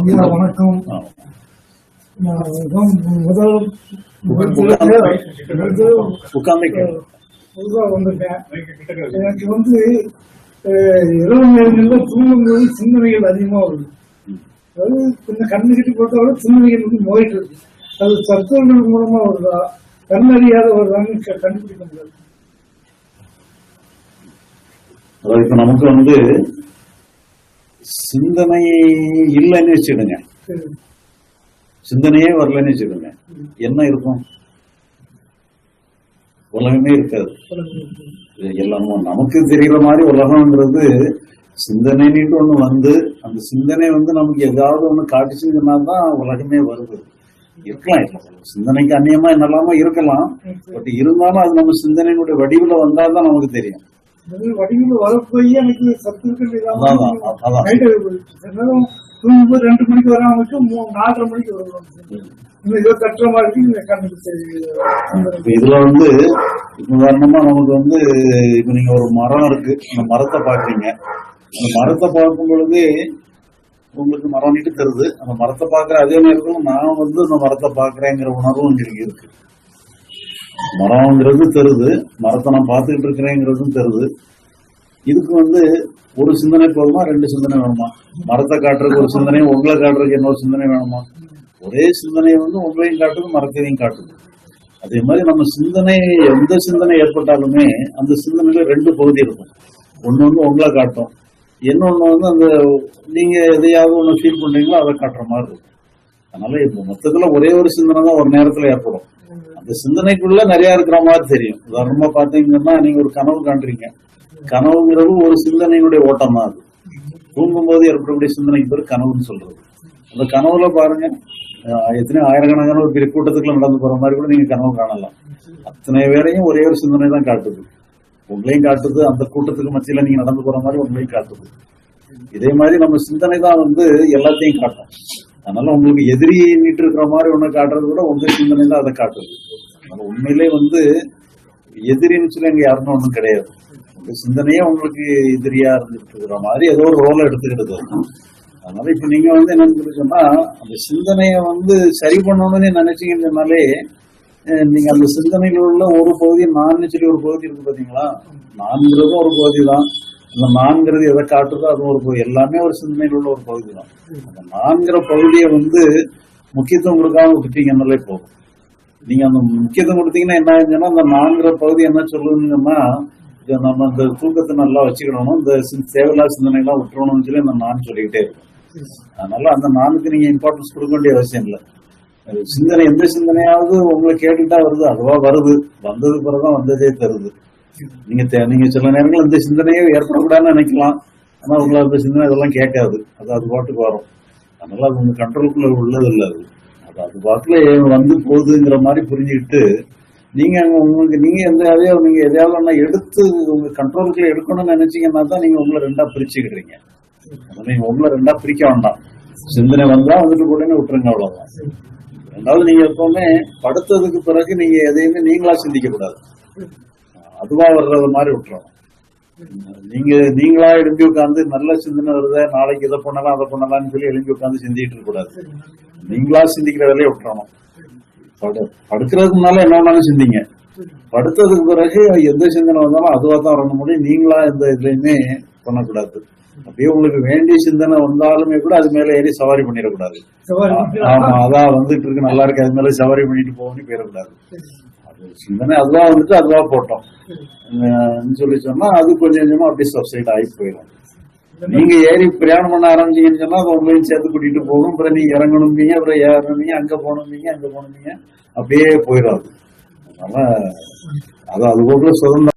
ஐயா வணக்கம். முதல் புதுசாக வந்துட்டேன் எனக்கு வந்து இரவு நேரங்களில் தூங்கும்போது சிந்தனைகள் அதிகமாக வருது. அதாவது கொஞ்சம் கண்ணு கட்டி கூட சிந்தனைகள் வந்து நோயிட்டு இருக்கு. அது தத்துவங்கள் மூலமா வருதா? கண்ணறியாத வருதான்னு கண்டுபிடிக்க முடியாது. இப்ப நமக்கு வந்து சிந்தனை இல்லைன்னு வச்சுடுங்க. சிந்தனையே வரலன்னு வச்சுடுங்க என்ன இருக்கும்? உலகமே இருக்காது. எல்லாமே நமக்கு தெரியற மாதிரி உலகம்ன்றது சிந்தனைன்னுட்டு ஒண்ணு வந்து அந்த சிந்தனை வந்து நமக்கு ஏதாவது ஒண்ணு காட்டுச்சுன்னா தான் உலகமே வருது. இருக்கலாம். இல்லை சிந்தனைக்கு அந்நியமா என்னெல்லாமோ இருக்கலாம். பட் இருந்தாலும் அது நம்ம சிந்தனையினுடைய வடிவுல வந்தாதான் நமக்கு தெரியும். வடிவில் வரப்போய் எனக்கு சத்துக்கள் நேரம் தூங்கும்போது ரெண்டு மணிக்கு மூணு நாலரை மணிக்கு வருவாங்க. மாதிரி இந்த கண்ணுக்கு தெரியுது இப்ப இதுல வந்து இப்ப உதாரணமா நமக்கு வந்து இப்ப நீங்க ஒரு மரம் இருக்கு அந்த மரத்தை பாக்குறீங்க அந்த மரத்தை பார்க்கும் பொழுது உங்களுக்கு மரம் நீட்டு தருது. அந்த மரத்தை பாக்குற அதே நேரத்துல நான் வந்து அந்த மரத்தை பாக்குறேங்கிற உணர்வும் உங்களுக்கு இருக்கு. மரம்ங்கிறது தருது மரத்தை நான் பார்த்துக்கிட்டு இருக்கிறேங்கிறதும் தருது. இதுக்கு வந்து ஒரு சிந்தனை போதுமா ரெண்டு சிந்தனை வேணுமா? மரத்தை காட்டுறதுக்கு ஒரு சிந்தனை உங்களை காட்டுறதுக்கு இன்னொரு சிந்தனை வேணுமா? ஒரே சிந்தனை வந்து உங்களையும் காட்டுது மரத்தையும் காட்டுது. அதே மாதிரி நம்ம சிந்தனை எந்த சிந்தனை ஏற்பட்டாலுமே அந்த சிந்தனையில ரெண்டு பகுதி இருக்கும். ஒன்று வந்து உங்களை காட்டும். இன்னொன்று வந்து அந்த நீங்க எதையாவது ஒன்று ஃபீல் பண்றீங்களோ அதை காட்டுற மாதிரி இருக்கும். அதனால இப்ப மொத்தத்துல ஒரே ஒரு சிந்தனை தான் ஒரு நேரத்துல ஏற்படும். அந்த சிந்தனைக்குள்ள நிறைய இருக்கிற மாதிரி தெரியும். உதாரணமா பாத்தீங்கன்னா நீங்க ஒரு கனவு காண்றீங்க. கனவுங்கிறது ஒரு சிந்தனையினுடைய ஓட்டம் தான் அது. தூங்கும்போது ஏற்படக்கூடிய சிந்தனைக்கு பேர் கனவுன்னு சொல்றது. அந்த கனவுல பாருங்க எத்தனையோ ஆயிரக்கணக்கான ஒரு பெரிய கூட்டத்துக்குள்ள நடந்து போற மாதிரி கூட நீங்க கனவு காணலாம். அத்தனை வேலையும் ஒரே ஒரு சிந்தனை தான் காட்டுது. உங்களையும் காட்டுது அந்த கூட்டத்துக்கு மத்தியில நீங்க நடந்து போற மாதிரி உங்களையும் காட்டுது. இதே மாதிரி நம்ம சிந்தனை தான் வந்து எல்லாத்தையும் காட்டும். அதனால உங்களுக்கு எதிரி நீட்டு இருக்கிற மாதிரி ஒன்று காட்டுறது கூட உங்க சிந்தனை தான் அதை காட்டுது. அதனால உண்மையிலே வந்து எதிரின்னு சொல்லி அங்க யாருமே ஒண்ணும் கிடையாது. உங்க சிந்தனையே உங்களுக்கு எதிரியா இருந்துட்டு இருக்கிற மாதிரி ஏதோ ஒரு ரோலை எடுத்துக்கிடுது அதனால இப்ப நீங்க வந்து என்னன்னு சொன்னா அந்த சிந்தனையை வந்து சரி பண்ணணும்னு நினைச்சீங்கன்னாலே சொன்னாலே நீங்க அந்த சிந்தனைகள் உள்ள ஒரு பகுதி நான் சொல்லி ஒரு பகுதி இருக்கு பாத்தீங்களா? நான்கிறதும் ஒரு பகுதி தான் அந்த நான்கிறது எதை காட்டுதோ அது ஒரு பகுதி. எல்லாமே ஒரு சிந்தனையில் உள்ள ஒரு பகுதி தான். அந்த நான்கிற பகுதியை வந்து முக்கியத்துவம் கொடுக்காம விட்டுட்டீங்கன்னாலே போதும். நீங்க அந்த முக்கியத்துவம் கொடுத்தீங்கன்னா என்ன ஆகுதுன்னா அந்த நான்கிற பகுதி என்ன சொல்லுங்கன்னா இதை நம்ம இந்த தூக்கத்தை நல்லா வச்சுக்கணும் இந்த சி- தேவையில்லாத விட்டுறணும்னு சொல்லி அந்த நான் சொல்லிக்கிட்டே இருக்கும். அதனால அந்த நானுக்கு நீங்க இம்பார்ட்டன்ஸ் கொடுக்க வேண்டிய அவசியம் இல்லை. சிந்தனை எந்த சிந்தனையாவது உங்களை கேட்டுட்டா வருது அதுவா வருது. வந்தது பிறகுதான் வந்ததே தருது. நீங்க நீங்க சில நேரங்கள் இந்த சிந்தனையே ஏற்படக்கூடாதுன்னு நினைக்கலாம். ஆனா உங்களை அந்த சிந்தனை இதெல்லாம் கேட்காது. அது அது பாட்டுக்கு வரும். அதனால அது உங்க கண்ட்ரோலுக்குள்ள உள்ளது இல்லை அது. அது அது பாட்டுல வந்து போகுதுங்கிற மாதிரி புரிஞ்சுக்கிட்டு நீங்க உங்களுக்கு நீங்க எந்த எதையோ நீங்க எதையாவது ஒன்னா எடுத்து உங்க கண்ட்ரோலுக்குள்ள எடுக்கணும்னு நினைச்சீங்கன்னா தான் நீங்க உங்களை ரெண்டா பிரிச்சுக்கிடுறீங்க. நீங்க உங்களை ரெண்டா பிரிக்க வேண்டாம். சிந்தனை வந்தா வந்துட்டு உடனே விட்டுருங்க அவ்வளவுதான். ரெண்டாவது நீங்க எப்பவுமே படுத்ததுக்கு பிறகு நீங்க எதையுமே நீங்களா சிந்திக்க கூடாது அதுவா வர்றது மாதிரி விட்டுறணும் நீங்க நீங்களா எழும்பி உட்காந்து நல்ல சிந்தனை வருத நாளைக்கு இதை பண்ணலாம் அதை பண்ணலாம்னு சொல்லி எழும்பி உட்காந்து சிந்திக்கிட்டு இருக்க கூடாது நீங்களா சிந்திக்கிற வேலையை விட்டுறணும். படு- படுக்கிறதுக்கு முன்னால என்ன வேணாலும் சிந்திங்க. படுத்ததுக்கு பிறகு எந்த சிந்தனை வந்தாலும் அதுவா தான் வரணும். முடியும் நீங்களா எந்த இதுலயுமே பண்ணக்கூடாது. அப்படியே உங்களுக்கு வேண்டிய சிந்தனை வந்தாலுமே கூட அது மேல ஏறி சவாரி பண்ணிடக்கூடாது. ஆமா அதான் வந்துட்டு இருக்கு. நல்லா இருக்கு. அது மேல சவாரி பண்ணிட்டு போகணும்னு போயிடக்கூடாது. சிந்தனை. அதுவா வந்துட்டு அதுவா போட்டோம். சொல்லி சொன்னா அது கொஞ்சம் கொஞ்சமா அப்படியே சப்சைட் ஆகி போயிடும். நீங்க ஏறி பிரயாணம் பண்ண ஆரம்பிச்சீங்கன்னு சொன்னா அது உங்களையும் சேர்த்து கூட்டிட்டு போகும் அப்புறம் நீங்க இறங்கணும்பீங்க அப்புறம் ஏறணும்பீங்க அங்க போகணும்பீங்க அங்க போகணும்பீங்க. அப்படியே போயிடும். அது அதனால அது அது போக்குல சுதந்திரம்.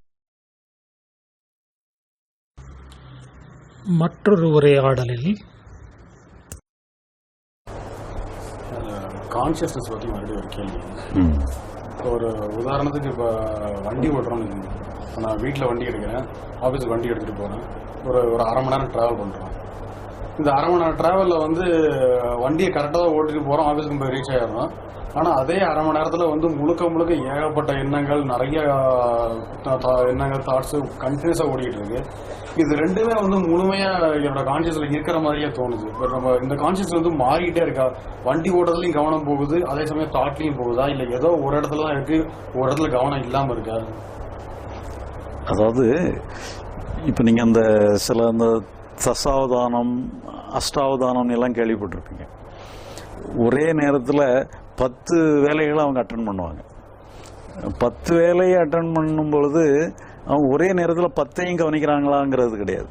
மற்றொரு உரையாடலில் கான்ஷியஸ்னஸ் பற்றி மறுபடியும் ஒரு கேள்வி. இப்போ ஒரு உதாரணத்துக்கு இப்போ வண்டி ஓட்டுறோம்னு நான் வீட்டில் வண்டி எடுக்கிறேன் ஆஃபீஸுக்கு வண்டி எடுத்துகிட்டு போகிறேன் ஒரு ஒரு அரை மணி நேரம் ட்ராவல் பண்ணுறோம் இந்த அரை மணி நேரம் டிராவலில் வந்து வண்டியை கரெக்டாக தான் ஓட்டிட்டு போகிறோம் ஆஃபீஸுக்கு போய் ரீச் ஆகிடுறோம் ஆனால் அதே அரை மணி நேரத்தில் வந்து முழுக்க முழுக்க ஏகப்பட்ட எண்ணங்கள் நிறைய எண்ணங்கள் தாட்ஸு கண்டினியூஸாக ஓடிக்கிட்டு இருக்கு. இது ரெண்டுமே வந்து முழுமையாக என்னோட கான்சியஸில் இருக்கிற மாதிரியே தோணுது. பட் நம்ம இந்த கான்சியஸ் வந்து மாறிக்கிட்டே இருக்கா? வண்டி ஓட்டுறதுலையும் கவனம் போகுது அதே சமயம் தாட்லையும் போகுதா? இல்லை ஏதோ ஒரு இடத்துல தான் இருக்குது ஒரு இடத்துல கவனம் இல்லாமல் இருக்கா? அதாவது இப்போ நீங்கள் அந்த சில அந்த தசாவதானம் அஷ்டாவதானம் எல்லாம் கேள்விப்பட்டிருப்பீங்க. ஒரே நேரத்தில் பத்து வேலைகளை அவங்க அட்டன் பண்ணுவாங்க. பத்து வேலையை அட்டன் பண்ணும் பொழுது அவங்க ஒரே நேரத்தில் பத்தையும் கவனிக்கிறாங்களாங்கிறது கிடையாது.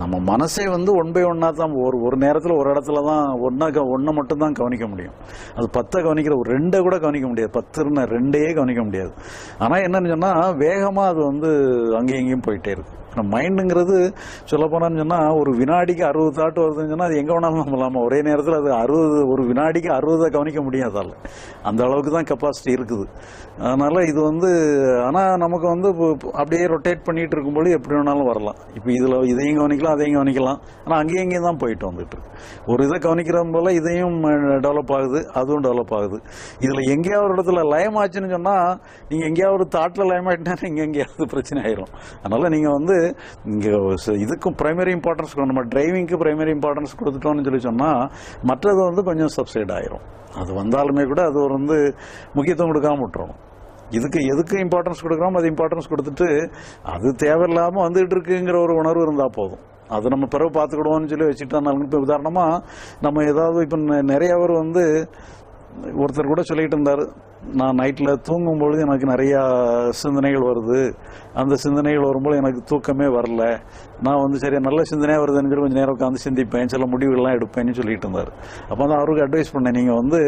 நம்ம மனசே வந்து ஒன் பை ஒன்னாக தான் ஒரு ஒரு நேரத்தில் ஒரு இடத்துல தான் ஒன்றா ஒன்றை மட்டும் தான் கவனிக்க முடியும். அது பத்தை கவனிக்கிற ஒரு ரெண்டை கூட கவனிக்க முடியாது. பத்துன்னு ரெண்டையே கவனிக்க முடியாது. ஆனால் என்னன்னு சொன்னால் வேகமாக அது வந்து அங்கேயும் இங்கேயும் போயிட்டே இருக்கு. மைண்டுங்கிறது சொல்ல போனான்னு சொன்னால் ஒரு வினாடிக்கு அறுபது தாட்டு வருதுன்னு சொன்னால் அது எங்கே வேணாலும் நம்பலாமா? ஒரே நேரத்தில் அது அறுபது ஒரு வினாடிக்கு அறுபதை கவனிக்க முடியாதால் அந்த அளவுக்கு தான் கெப்பாசிட்டி இருக்குது. அதனால் இது வந்து ஆனால் நமக்கு வந்து இப்போ- அப்படியே ரொட்டேட் பண்ணிட்டு இருக்கும்போது எப்படி வேணாலும் வரலாம். இப்போ இதில் இதையும் கவனிக்கலாம் அதையும் கவனிக்கலாம். ஆனால் அங்கேயும் இங்கேயும் தான் போயிட்டு வந்துட்டு ஒரு இதை கவனிக்கிற போல் இதையும் டெவலப் ஆகுது அதுவும் டெவலப் ஆகுது. இதில் எங்கேயாவது ஒரு இடத்துல லயம் ஆச்சுன்னு சொன்னால் நீங்கள் எங்கேயாவது ஒரு தாட்டில் லயம் ஆகிட்டா இங்கே எங்கேயாவது பிரச்சனை ஆயிரும். அதனால் நீங்கள் வந்து இங்கே இதுக்கும் ப்ரைமரி இம்பார்ட்டன்ஸ் நம்ம டிரைவிங்க்கு ப்ரைமரி இம்பார்ட்டன்ஸ் கொடுத்துட்டோம்னு சொல்லி சொன்னால் மற்றது வந்து கொஞ்சம் சப்சைட் ஆயிரும். அது வந்தாலுமே கூட அது ஒரு வந்து முக்கியத்துவம் கொடுக்காம விட்டுரும். இதுக்கு எதுக்கு இம்பார்ட்டன்ஸ் கொடுக்குறோமோ அது இம்பார்ட்டன்ஸ் கொடுத்துட்டு அது தேவையில்லாமல் வந்துகிட்டு இருக்குங்கிற ஒரு உணர்வு இருந்தால் போதும். அது நம்ம பிறகு பார்த்துக்கிடுவோம்னு சொல்லி வச்சுட்டாங்க இப்போ உதாரணமாக நம்ம ஏதாவது இப்போ நிறைய பேர் வந்து ஒருத்தர் கூட சொல்லிட்டு இருந்தார் நான் நைட்டில் தூங்கும் பொழுது எனக்கு நிறையா சிந்தனைகள் வருது. அந்த சிந்தனைகள் வரும்போது எனக்கு தூக்கமே வரல. நான் வந்து சரி நல்ல சிந்தனையாக வருதுன்னு சொல்லி கொஞ்சம் நேரம் உட்காந்து சிந்திப்பேன் சில முடிவுகள்லாம் எடுப்பேன்னு சொல்லிட்டு இருந்தார். அப்போ தான் அவருக்கு அட்வைஸ் பண்ணேன் நீங்கள் வந்து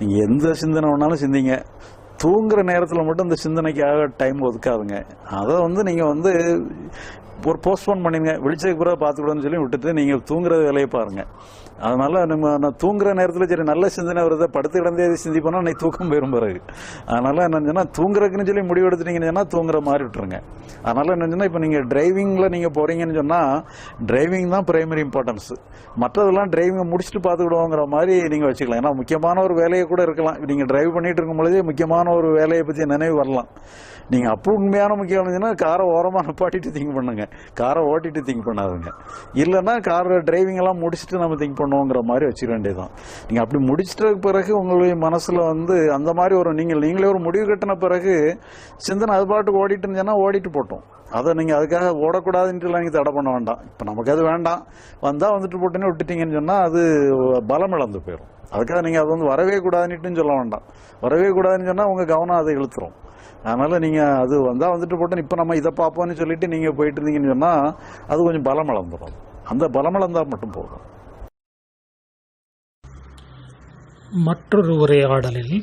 நீங்கள் எந்த சிந்தனை வேணாலும் சிந்திங்க. தூங்குற நேரத்தில் மட்டும் இந்த சிந்தனைக்காக டைம் ஒதுக்காதுங்க. அதை வந்து நீங்கள் வந்து ஒரு போஸ்ட்போன் பண்ணிடுங்க விழிச்சதுக்கு பிறகு பார்த்துக்கூடன்னு சொல்லி விட்டுட்டு நீங்கள் தூங்குற வேலையை பாருங்க. அதனால நம்ம நான் தூங்குற நேரத்தில் சரி நல்ல சிந்தனை வருது படுத்து கிடந்தே சிந்திப்போனா நீ தூக்கம் போயிடும் பிறகு. அதனால என்ன தூங்குறதுக்குன்னு சொல்லி முடிவு எடுத்துட்டீங்கன்னு சொன்னால் தூங்குற மாதிரி விட்டுருங்க. அதனால என்ன இப்போ நீங்கள் டிரைவிங்கில் நீங்கள் போகிறீங்கன்னு சொன்னால் டிரைவிங் தான் பிரைமரி இம்பார்ட்டன்ஸ் மற்றதெல்லாம் டிரைவிங்கை முடிச்சுட்டு பார்த்துக்கிடுவோங்கிற மாதிரி நீங்கள் வச்சுக்கலாம். ஏன்னா முக்கியமான ஒரு வேலையை கூட இருக்கலாம். நீங்கள் டிரைவ் பண்ணிகிட்டு இருக்கும் பொழுதே முக்கியமான ஒரு வேலையை பற்றி நினைவு வரலாம். நீங்கள் அப்போ உண்மையான முக்கியம் இருந்துச்சுன்னா காரை ஓரமாக நிப்பாட்டிட்டு திங்க் பண்ணுங்க. காரை ஓட்டிட்டு திங்க் பண்ணாதுங்க. இல்லைன்னா கார் டிரைவிங்கெல்லாம் முடிச்சுட்டு நம்ம திங்க் பண்ணுவோங்கிற மாதிரி வச்சுக்க வேண்டியதுதான். நீங்கள் அப்படி முடிச்சிட்ட பிறகு உங்களுடைய மனசில் வந்து அந்த மாதிரி ஒரு நீங்கள் நீங்களே ஒரு முடிவு கட்டின பிறகு சிந்தனை அது பாட்டுக்கு ஓடிட்டு இருந்துச்சுன்னா ஓடிட்டு போட்டோம். அதை நீங்கள் அதுக்காக ஓடக்கூடாதுன்ட்டுலாம் நீங்கள் தடை பண்ண வேண்டாம். இப்போ நமக்கு அது வேண்டாம். வந்தால் வந்துட்டு போட்டுன்னு விட்டுட்டீங்கன்னு சொன்னால் அது பலம் இழந்து போயிடும் அதுக்காக நீங்கள் அது வந்து வரவே கூடாதுன்னுட்டுன்னு சொல்ல வேண்டாம். வரவே கூடாதுன்னு சொன்னால் உங்கள் கவனம் அதை இழுத்துரும். அதனால நீங்க அது வந்தா வந்துட்டு போட்டு இப்ப நம்ம இதை பார்ப்போம்னு சொல்லிட்டு நீங்க போயிட்டு இருந்தீங்கன்னு சொன்னா அது கொஞ்சம் பலம் இழந்துடும் அந்த பலம் இழந்தா மட்டும் போதும். மற்றொரு உரையாடலில்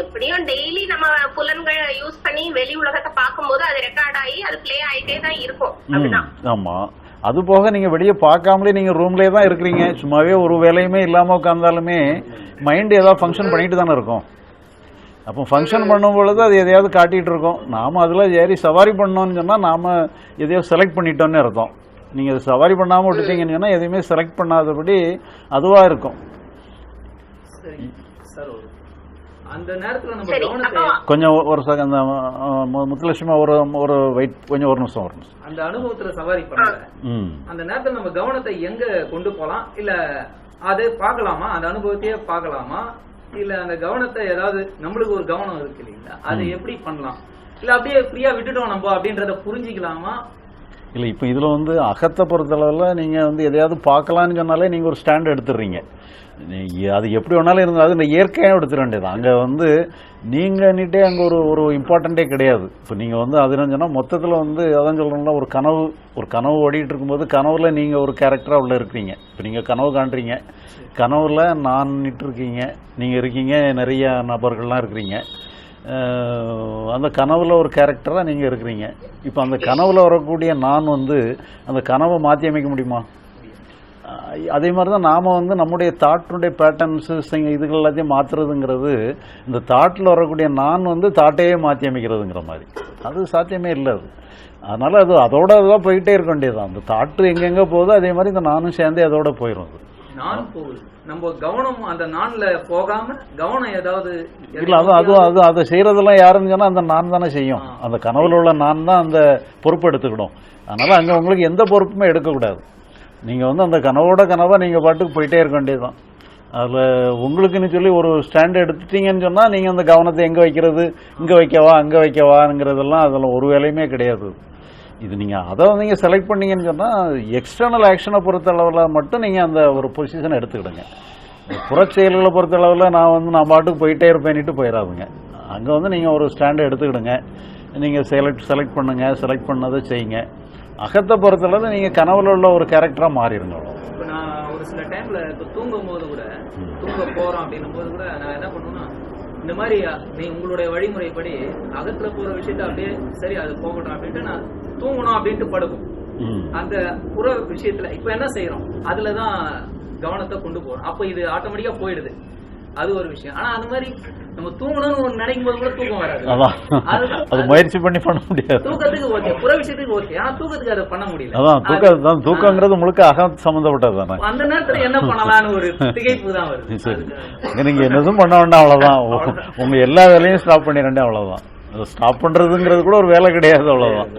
எப்படியும் டெய்லி நம்ம புலன்களை யூஸ் பண்ணி வெளி உலகத்தை பார்க்கும்போது அது ரெக்கார்ட் ஆகி அது ப்ளே ஆயிட்டே தான் இருக்கும். அப்படிதான். ஆமா. அது போக நீங்க வெளியே பார்க்காமலே நீங்க ரூம்லயே தான் இருக்கிறீங்க. சும்மாவே ஒரு வேலையுமே இல்லாம உட்கார்ந்தாலுமே மைண்ட் ஏதாவது ஃபங்க்ஷன் பண்ணிட்டு தானே இருக்கும். அப்போ ஃபங்க்ஷன் பண்ணும் பொழுது அது எதையாவது காட்டிட்டு இருக்கோம். நாம அதுல ஏறி சவாரி பண்ணோம்னு சொன்னா நாம எதையோ செலக்ட் பண்ணிட்டோம்னு அர்த்தம். நீங்க அது சவாரி பண்ணாம விட்டுட்டீங்கன்னு சொன்னா எதையுமே செலக்ட் பண்ணாதபடி அதுவா இருக்கும். சரி. சார் ஒரு அந்த நேரத்துல நம்ம கவனத்தை கொஞ்சம் ஒரு செகண்ட் முத்துலட்சுமி ஒரு ஒரு வெயிட் கொஞ்சம் ஒரு நிமிஷம் ஒரு நிமிஷம். அந்த அனுபவத்துல சவாரி பண்ணல. அந்த நேரத்துல நம்ம கவனத்தை எங்க கொண்டு போலாம்? இல்ல அதை பார்க்கலாமா? அந்த அனுபவத்தையே பார்க்கலாமா? இல்ல அந்த கவனத்தை ஏதாவது நம்மளுக்கு ஒரு கவனம் இருக்கு இல்லைங்களா? அதை எப்படி பண்ணலாம்? இல்ல அப்படியே ஃப்ரீயா விட்டுட்டோம் நம்ம அப்படின்றத புரிஞ்சுக்கலாமா? இல்லை இப்போ இதில் வந்து அகத்தை பொறுத்தளவில் நீங்கள் வந்து எதையாவது பார்க்கலான்னு சொன்னாலே நீங்கள் ஒரு ஸ்டாண்ட் எடுத்துடுறீங்க. அது எப்படி வேணாலும் இருந்தால் அது இந்த இயற்கையாக எடுத்துட வேண்டியது அங்கே வந்து நீங்கன்னுட்டே அங்கே ஒரு ஒரு இம்பார்ட்டண்ட்டே கிடையாது. இப்போ நீங்கள் வந்து அது என்ன சொன்னால் மொத்தத்தில் வந்து அதான் சொல்கிறோம்ல ஒரு கனவு ஒரு கனவு ஓடிட்டு இருக்கும்போது கனவுல நீங்கள் ஒரு கேரக்டராக உள்ளே இருக்கிறீங்க. இப்போ நீங்கள் கனவு காண்றீங்க. கனவுல நான் இருக்கீங்க நீங்கள் இருக்கீங்க நிறைய நபர்கள்லாம் இருக்கிறீங்க. அந்த கனவில் ஒரு கேரக்டராக நீங்கள் இருக்கிறீங்க. இப்போ அந்த கனவில் வரக்கூடிய நான் வந்து அந்த கனவை மாற்றி அமைக்க முடியுமா? அதே மாதிரி தான் நாம் வந்து நம்முடைய தாட்டினுடைய பேட்டர்ன்ஸு இதுகள் எல்லாத்தையும் மாற்றுறதுங்கிறது இந்த தாட்டில் வரக்கூடிய நான் வந்து தாட்டையே மாற்றி அமைக்கிறதுங்கிற மாதிரி. அது சாத்தியமே இல்லை அது. அதனால் அது அதோட தான் போயிட்டே இருக்க வேண்டியது அந்த தாட்டு எங்கெங்கே போகுதோ அதே மாதிரி இந்த நானும் சேர்ந்தே அதோட போயிடும் அது. நான் போகுது நம்ம கவனம் அந்த நான்ல போகாம கவனம் ஏதாவது இல்லை அது அது அது அதை செய்கிறதெல்லாம் யாருன்னு சொன்னால் அந்த நான் தானே செய்யும். அந்த கனவுல உள்ள நான் தான் அந்த பொறுப்பு எடுத்துக்கிடும். அதனால் அங்கே உங்களுக்கு எந்த பொறுப்புமே எடுக்கக்கூடாது. நீங்கள் வந்து அந்த கனவோட கனவா நீங்கள் பாட்டுக்கு போயிட்டே இருக்க வேண்டியதுதான். அதில் உங்களுக்குன்னு சொல்லி ஒரு ஸ்டாண்ட் எடுத்துட்டீங்கன்னு சொன்னால் நீங்கள் அந்த கவனத்தை எங்கே வைக்கிறது இங்கே வைக்கவா அங்கே வைக்கவாங்கிறதெல்லாம் அதில் ஒரு வேலையுமே கிடையாது. இது நீங்கள் அதை நீங்கள் செலக்ட் பண்ணீங்கன்னு சொன்னால் எக்ஸ்டர்னல் ஆக்ஷனை பொறுத்தளவில் மட்டும் நீங்கள் அந்த ஒரு பொசிஷனை எடுத்துக்கிடுங்க. புறச் செயல்களை பொறுத்தளவில் நான் வந்து நான் பாட்டுக்கு போயிட்டே இருப்பேன்னுட்டு போயிடாதுங்க. அங்கே வந்து நீங்கள் ஒரு ஸ்டாண்டை எடுத்துக்கிடுங்க. நீங்கள் செலக்ட் செலக்ட் பண்ணுங்க செலக்ட் பண்ணதை செய்யுங்க. அகத்தை பொறுத்தளவு நீங்கள் கனவுல உள்ள ஒரு கேரக்டராக மாறிடுங்க இப்ப நான் ஒரு சில டைம்ல இப்ப தூங்கும் போது கூட தூங்க போறோம் அப்படின்னும் போது கூட நான் என்ன பண்ணுவேன்னா இந்த மாதிரி நீ உங்களுடைய வழிமுறைப்படி அகத்துல போற விஷயத்த அப்படியே சரி அது போகட்டும் அப்படின்ட்டு நான் தூங்கணும் அப்படின்ட்டு படுக்கும். அந்த புற விஷயத்துல இப்ப என்ன செய்யறோம் அதுலதான் கவனத்தை கொண்டு போறோம். அப்ப இது ஆட்டோமேட்டிக்கா போயிடுது. அது ஒரு விஷயம். ஆனா அந்த மாதிரி நம்ம தூங்கணும்னு நினைக்கும் போது கூட தூக்கம் வராது. அது முயற்சி பண்ணி பண்ண முடியாது. தூக்கத்துக்கு ஓகே. புற விஷயத்துக்கு ஓகே. ஆனா தூக்கத்துக்கு அதை பண்ண முடியல. அதான் தூக்கம் தான் தூக்கங்கிறது முழுக்க அகம் சம்மந்தப்பட்டது தானே. அந்த நேரத்துல என்ன பண்ணலாம்னு ஒரு திகைப்பு தான் வருது. சரி. நீங்க என்னதும் பண்ண வேண்டாம் அவ்வளவுதான். உங்க எல்லா வேலையும் ஸ்டாப் பண்ணிடண்டே அவ்வளவுதான். ஸ்டாப் பண்றதுங்கிறது கூட ஒரு வேலை கிடையாது அவ்வளவுதான்.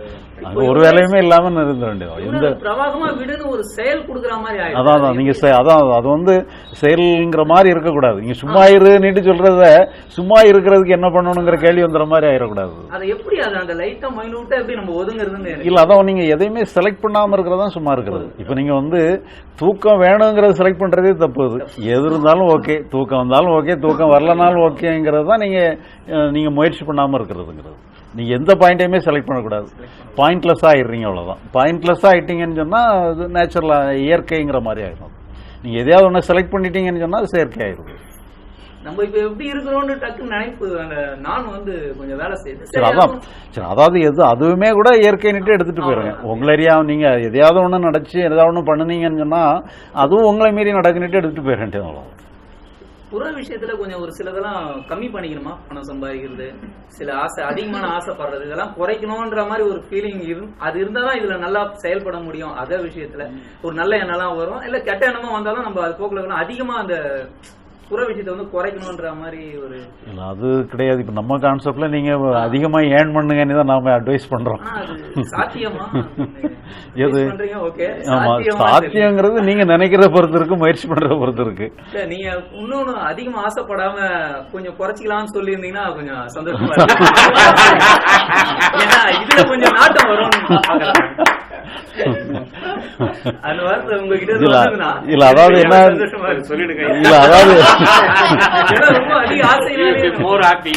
அங்க ஒரு வேலையுமே இல்லாம இருந்த வேண்டியது. எந்த பிரவாகமா விடுன்னு ஒரு செயல் குடுக்குற மாதிரி. அதான் நீங்க அதான் அது வந்து செயல்ங்கிற மாதிரி இருக்கக்கூடாது. நீங்க சும்மா இருன்னு சொல்றத சும்மா இருக்கிறதுக்கு என்ன பண்ணணுங்கிற கேள்வி வந்துற மாதிரி ஆயிடக்கூடாது. அதை எப்படி அது அந்த லைட்டா மைனூட்டா எப்படி நம்ம ஒதுங்குறதுன்னு இல்ல அதான் நீங்க எதையுமே செலக்ட் பண்ணாம இருக்கிறதா சும்மா இருக்கிறது. இப்போ நீங்க வந்து தூக்கம் வேணுங்கிறத செலக்ட் பண்றதே தப்பு அது. எது இருந்தாலும் ஓகே தூக்கம் வந்தாலும் ஓகே தூக்கம் வரலனாலும் ஓகேங்கிறது தான் நீங்க நீங்க முயற்சி பண்ணாம இருக்கிறதுங்கிறது. நீங்க எந்த பாயிண்ட்டையுமே செலக்ட் பண்ணக்கூடாது. பாயிண்ட்லெஸ்ஸா ஆயிடுறீங்க அவ்வளவுதான். பாயிண்ட்லெஸ்ஸா ஆயிட்டீங்கன்னு சொன்னா அது நேச்சுரலா இயற்கைங்கிற மாதிரி ஆயிடும். நீங்க எதையாவது ஒன்று செலக்ட் பண்ணிட்டீங்கன்னு சொன்னா அது செயற்கை ஆயிடும். நம்ம இப்ப எப்படி இருக்கிறோம்னு டக்குன்னு நினைப்பு அந்த நான் வந்து கொஞ்சம் வேலை செய்யுது. சரி அதான். சரி அதாவது எது அதுவுமே கூட இயற்கைன்னுட்டு எடுத்துட்டு போயிருங்க. உங்களை அறியா நீங்க எதையாவது ஒன்று நடச்சு எதாவது ஒன்று பண்ணுனீங்கன்னு சொன்னா அதுவும் உங்களை மீறி நடக்குன்னுட்டு எடுத்துட்டு போயிட வேண்டியது அவ்வளவுதான். புற விஷயத்துல கொஞ்சம் ஒரு சிலதெல்லாம் கம்மி பண்ணிக்கணுமா? பணம் சம்பாதிக்கிறது சில ஆசை அதிகமான ஆசைப்படுறது இதெல்லாம் குறைக்கணும்ன்ற மாதிரி ஒரு ஃபீலிங் இரு அது இருந்தாதான் இதுல நல்லா செயல்பட முடியும். அதே விஷயத்துல ஒரு நல்ல எண்ணெல்லாம் வரும். இல்ல கெட்ட எண்ணமா வந்தாலும் நம்ம அது போக்குல அதிகமா அந்த புற விஷயத்தை வந்து குறைக்கணும்ன்ற மாதிரி ஒரு இல்ல அது கிடையாது. இப்போ நம்ம கான்செப்ட்ல நீங்க அதிகமா ஏர்ன் பண்ணுங்கன்னு தான் நாம அட்வைஸ் பண்றோம். எது? ஆமா சாத்தியங்கிறது நீங்க நினைக்கிறத பொறுத்து இருக்கு முயற்சி பண்றத பொறுத்து இருக்கு நீங்க இன்னொன்னு அதிகமா ஆசைப்படாம கொஞ்சம் குறைச்சிக்கலாம்னு சொல்லி இருந்தீங்கன்னா கொஞ்சம் சந்தோஷமா இருக்கும் ஏன்னா இதுல கொஞ்சம் நாட்டம் வரும்னு இல்ல, அதாவது என்ன- இல்ல அதாவது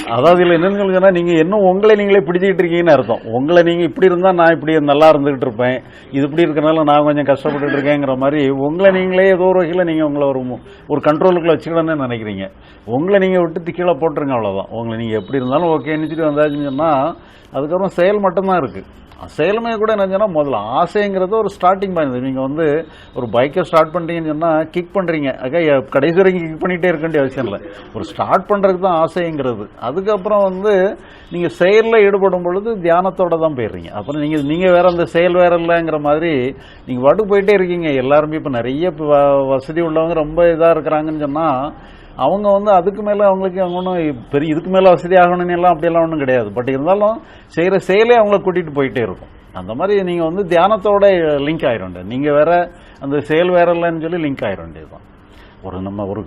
அதாவது இல்ல என்னன்னு நீங்க இன்னும் உங்களை நீங்களே பிடிச்சிக்கிட்டு இருக்கீங்கன்னு அர்த்தம். உங்களை நீங்க இப்படி இருந்தா நான் இப்படி நல்லா இருந்துகிட்டு இருப்பேன். இது இப்படி இருக்கறனால நான் கொஞ்சம் கஷ்டப்பட்டுட்டு இருக்கேங்கிற மாதிரி உங்களை நீங்களே ஏதோ ஒரு வகையில நீங்க உங்களை ஒரு கண்ட்ரோலுக்குள்ள வச்சுக்கணும்னு நினைக்கிறீங்க. உங்களை நீங்க விட்டு கீழே போட்டுருங்க அவ்வளவுதான். உங்களை நீங்க எப்படி இருந்தாலும் ஓகேன்னு சொல்லி வந்தாச்சுன்னு சொன்னா அதுக்கப்புறம் செயல் மட்டும்தான் இருக்கு. செயலுமே கூட என்ன சொன்னா முதல்ல ஆசைங்கிறது ஒரு ஸ்டார்டிங் பாயிண்ட் நீங்கள் வந்து ஒரு பைக்கை ஸ்டார்ட் பண்ணுறீங்கன்னு சொன்னால் கிக் பண்ணுறீங்க அக்கா கடைசி வரைக்கும் கிக் பண்ணிகிட்டே இருக்க வேண்டிய அவசியம் இல்லை. ஒரு ஸ்டார்ட் பண்ணுறதுக்கு தான் ஆசைங்கிறது. அதுக்கப்புறம் வந்து நீங்கள் செயலில் ஈடுபடும் பொழுது தியானத்தோட தான் போயிடுறீங்க. அப்புறம் நீங்கள் நீங்கள் வேறு அந்த செயல் வேறு இல்லைங்கிற மாதிரி நீங்கள் பாட்டுக்கு போயிட்டே இருக்கீங்க. எல்லாருமே இப்போ நிறைய வ- வசதி உள்ளவங்க ரொம்ப இதாக இருக்கிறாங்கன்னு சொன்னால் அவங்க வந்து அதுக்கு மேலே அவங்களுக்கு அவங்க ஒன்றும் பெரிய இதுக்கு மேலே வசதி ஆகணும்னு எல்லாம் அப்படியெல்லாம் ஒன்றும் கிடையாது. பட் இருந்தாலும் செய்கிற செயலே அவங்கள கூட்டிகிட்டு போயிட்டே இருக்கும். அந்த மாதிரி நீங்கள் வந்து தியானத்தோட லிங்க் ஆயிரும். நீங்கள் வேற அந்த செயல் வேற இல்லைன்னு சொல்லி லிங்க் ஆயிரும். வேண்டியதுதான் ஒரு நம்ம ஒரு